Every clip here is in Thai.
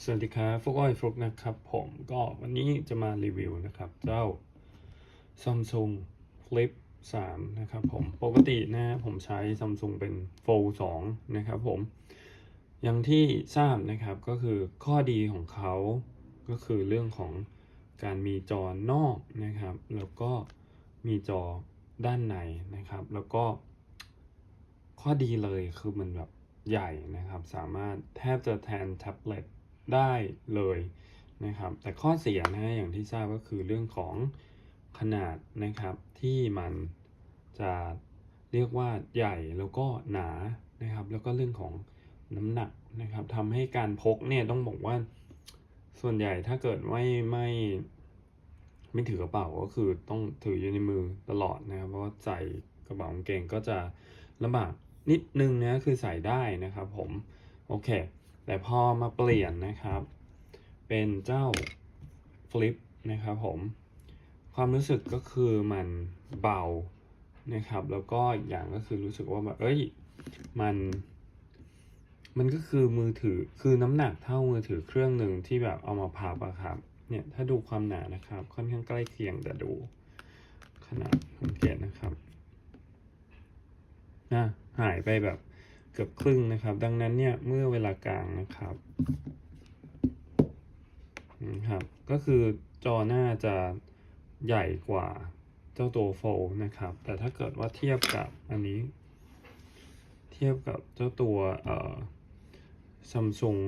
สวัสดีครับฟุกอ้อยฟลุกนะครับ ผมก็วันนี้จะมารีวิวนะครับ เจ้า Samsung Flip 3 นะครับผมปกตินะผมใช้ Samsung เป็น Fold 2 นะครับผม อย่างที่ทราบนะครับก็คือข้อดีของเขาก็คือเรื่องของการมีจอนอกนะครับ แล้วก็มีจอด้านในนะครับ แล้วก็ข้อดีเลยคือมันแบบใหญ่นะครับ สามารถแทบจะแทนแท็บเล็ต ได้เลยนะครับแต่ข้อเสียนะฮะอย่างที่ทราบก็คือเรื่องของขนาดนะครับที่มันจะเรียกว่าใหญ่แล้วก็หนานะครับ แล้วก็เรื่องของน้ำหนักนะครับทำให้การพกเนี่ยต้องบอกว่าส่วนใหญ่ถ้าเกิดไม่ไม่ไม่ถือกระเป๋าก็คือต้องถืออยู่ในมือตลอดนะครับ เพราะว่าใส่กระเป๋ากางเกงก็จะลำบากนิดนึงนะคือใส่ได้นะครับผม โอเค แต่พอมาเปลี่ยนนะครับ เป็นเจ้าฟลิปนะครับผม ความรู้สึกก็คือมันเบานะครับ แล้วก็อย่างก็คือรู้สึกว่าแบบเอ้ยมันมันก็คือมือถือคือน้ำหนักเท่ามือถือเครื่องหนึ่งที่แบบเอามาพับอะครับ เนี่ยถ้าดูความหนานะครับ ค่อนข้างใกล้เคียงแต่ดู ขนาดสังเกตนะครับนะหายไปแบบ เกือบครึ่งนะครับ ดังนั้นเนี่ยเมื่อเวลากลางนะครับนะครับก็คือจอหน้าจะใหญ่กว่าเจ้าตัวโฟลนะครับ แต่ถ้าเกิดว่าเทียบกับอันนี้ เทียบกับเจ้าตัวเอ่อ Samsung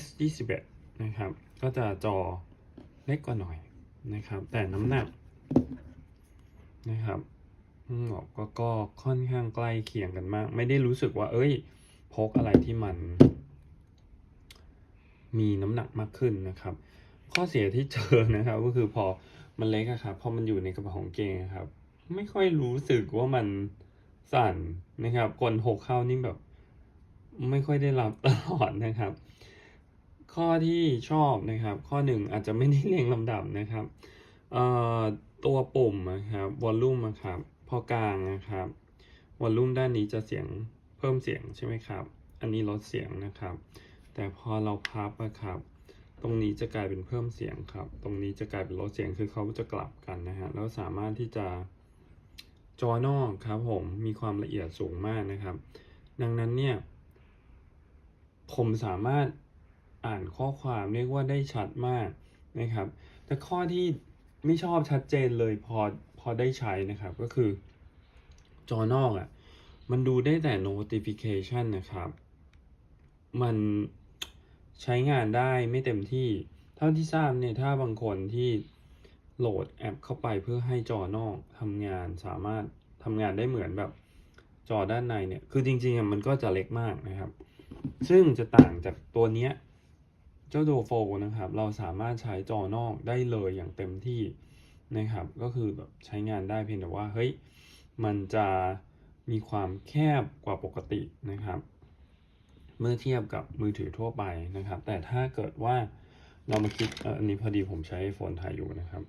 S21 นะครับ ก็จะจอเล็กกว่าหน่อยนะครับ แต่น้ำหนักนะครับ กก็ก็ค่อนข้างใกล้เคียงกันมาก ไม่ได้รู้สึกว่า เอ้ย พกอะไรที่มัน มีน้ำหนักมากขึ้นนะครับ ข้อเสียที่เจอนะครับ ก็คือพอมันเล็กอะครับพอมันอยู่ในกระเป๋าของเกงครับ ไม่ค่อยรู้สึกว่ามันสั่นนะครับกดหกเข้านี่แบบ ไม่ค่อยได้รับตลอดนะครับ ข้อที่ชอบนะครับ ข้อหนึ่งอาจจะไม่ได้เรียงลำดับนะครับเอ่อตัวปุ่มนะครับวอลลุ่มนะครับ พอกลางนะครับวอลลุ่มด้านนี้จะเสียงเพิ่มเสียงใช่ไหมครับ อันนี้ลดเสียงนะครับ แต่พอเราพับนะครับ ตรงนี้จะกลายเป็นเพิ่มเสียงครับ ตรงนี้จะกลายเป็นลดเสียงคือเขาจะกลับกันนะฮะแล้วสามารถที่จะจอนอกครับผมมีความละเอียดสูงมากนะครับ ดังนั้นเนี่ย ผมสามารถอ่านข้อความเรียกว่าได้ชัดมากนะครับ แต่ข้อที่ไม่ชอบชัดเจนเลยพอ พอได้ใช้นะครับก็คือ จอนอกอะ่ะ มันดูได้แต่ notification นะครับ มันใช้งานได้ไม่เต็มที่ เท่าที่ทราบเนี่ย ถ้าบางคนที่โหลดแอปเข้าไปเพื่อให้จอนอกทำงานสามารถทำงานได้เหมือนแบบจอด้านในเนี่ย คือจริงๆมันก็จะเล็กมากนะครับ ซึ่งจะต่างจากตัวเนี้ย เจ้าตัวโฟนะครับ เราสามารถใช้จอนอกได้เลยอย่างเต็มที่ นะครับ ก็คือแบบใช้งานได้เพียงแต่ว่าเฮ้ยมันจะมีความแคบกว่าปกตินะครับ เมื่อเทียบกับมือถือทั่วไปนะครับ แต่ถ้าเกิดว่าเรามาคิดอันนี้พอดีผมใช้โฟนถ่ายอยู่นะครับ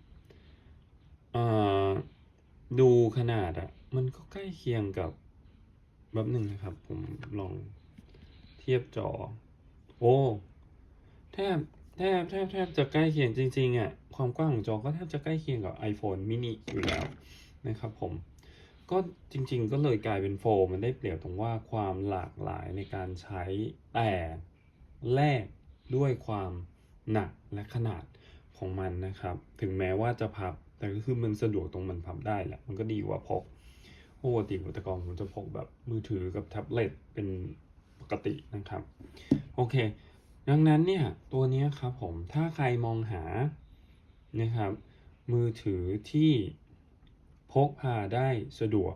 ดูขนาดอะมันก็ใกล้เคียงกับแบบหนึ่งนะครับ ผมลองเทียบจอ โอ้แทบแทบแทบแทบจะใกล้เคียงจริงๆอะ ความกว้างของจอก็แทบจะใกล้เคียงกับ iPhone mini อยู่แล้วนะครับผมก็จริงๆก็เลยกลายเป็นโฟมมันได้เปรียบตรงว่าความหลากหลายในการใช้แต่แลกด้วยความหนักและขนาดของมันนะครับ ถึงแม้ว่าจะพับ แต่ก็คือมันสะดวกตรงมันพับได้แหละ มันก็ดีกว่าพกปกติแต่ก่อนผมจะพกแบบมือถือกับแท็บเล็ตเป็นปกตินะครับ โอเค ดังนั้นเนี่ย ตัวนี้ครับผมถ้าใครมองหา นะครับ มือถือที่พกพาได้สะดวก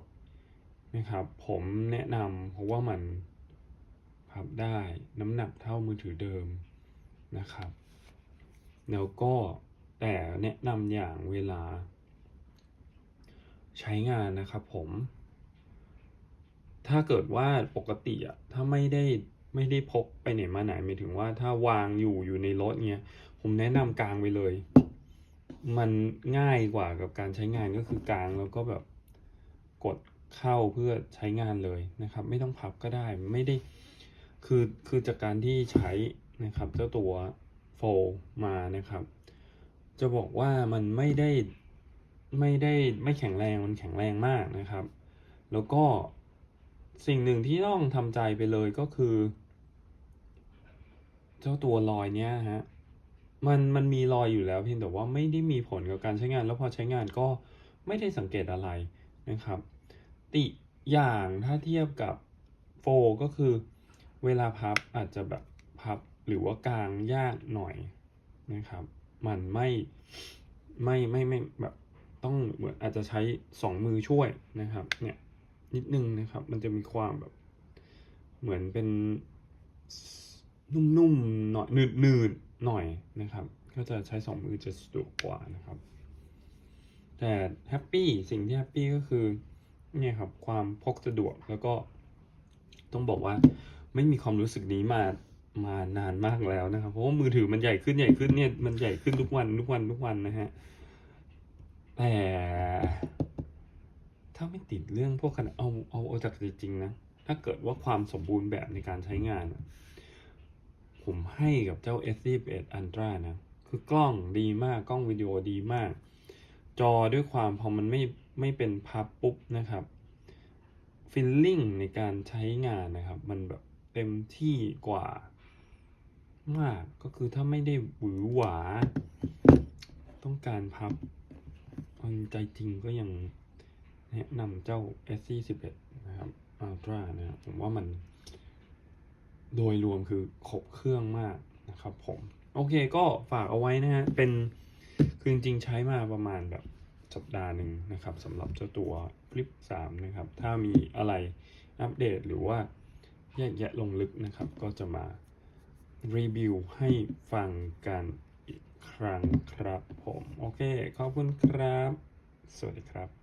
นะครับ ผมแนะนำเพราะว่ามันพับได้น้ำหนักเท่ามือถือเดิมนะครับ แล้วก็แต่แนะนำอย่างเวลา ใช้งานนะครับผม ถ้าเกิดว่าปกติอะถ้าไม่ได้ไม่ได้พกไปไหนมาไหนหมายถึงว่าถ้าวางอยู่อยู่ในรถเนี้ย ผมแนะนำกลางไปเลย มันง่ายกว่ากับการใช้งานก็คือกลางแล้วก็แบบกดเข้าเพื่อใช้งานเลยนะครับ ไม่ต้องพับก็ได้ไม่ได้คือคือจากการที่ใช้นะครับเจ้าตัวโฟมานะครับ จะบอกว่ามันไม่ได้ไม่ได้ไม่แข็งแรงมันแข็งแรงมากนะครับ แล้วก็สิ่งหนึ่งที่ต้องทำใจไปเลยก็คือ เจ้าตัวรอยเนี้ยฮะ มันมันมีรอยอยู่แล้วเพียงแต่ว่าไม่ได้มีผลกับการใช้งาน แล้วพอใช้งานก็ไม่ได้สังเกตอะไรนะครับ ติอย่างถ้าเทียบกับโฟก็คือเวลาพับอาจจะแบบพับหรือว่ากางยากหน่อยนะครับ มันไม่ไม่ไม่ไม่แบบต้องเหมือนอาจจะใช้สองมือช่วยนะครับเนี่ยนิดนึงนะครับ มันจะมีความแบบเหมือนเป็นนุ่มๆหน่อยหนืดๆ หน่อยนะครับ ก็จะใช้สองมือจะสะดวกกว่านะครับ แต่แฮปปี้สิ่งที่แฮปปี้ก็คือเนี่ยครับความพกสะดวกแล้วก็ ต้องบอกว่าไม่มีความรู้สึกนี้มามานานมากแล้วนะครับ เพราะว่ามือถือมันใหญ่ขึ้นใหญ่ขึ้นเนี่ยมันใหญ่ขึ้นทุกวันทุกวันทุกวันนะฮะแต่ถ้าไม่ติดเรื่องพวกขนาดเอาเอาเอาจากจริงๆนะถ้าเกิดว่าความสมบูรณ์แบบในการใช้งานอะ ผมให้กับเจ้า S21 Ultra นะ คือกล้องดีมากกล้องวิดีโอดีมาก จอด้วยความพอมันไม่ไม่เป็นพับปุ๊บนะครับฟิลลิ่งในการใช้งานนะครับ มันแบบเต็มที่กว่ามากก็คือถ้าไม่ได้หวือหวา ต้องการพับเอาใจจริงก็ยังแนะนำเจ้า S21 นะครับ Ultra นะครับผมว่ามัน โดยรวมคือครบเครื่องมากนะครับผมโอเคก็ฝากเอาไว้นะฮะเป็นคือจริงๆใช้มาประมาณแบบสัปดาห์หนึ่งนะครับสำหรับเจ้าตัว Flip 3นะครับ ถ้ามีอะไรอัปเดตหรือว่าแยกแยะลงลึกนะครับ ก็จะมารีวิวให้ฟังกันอีกครั้งครับผม โอเค ขอบคุณครับ สวัสดีครับ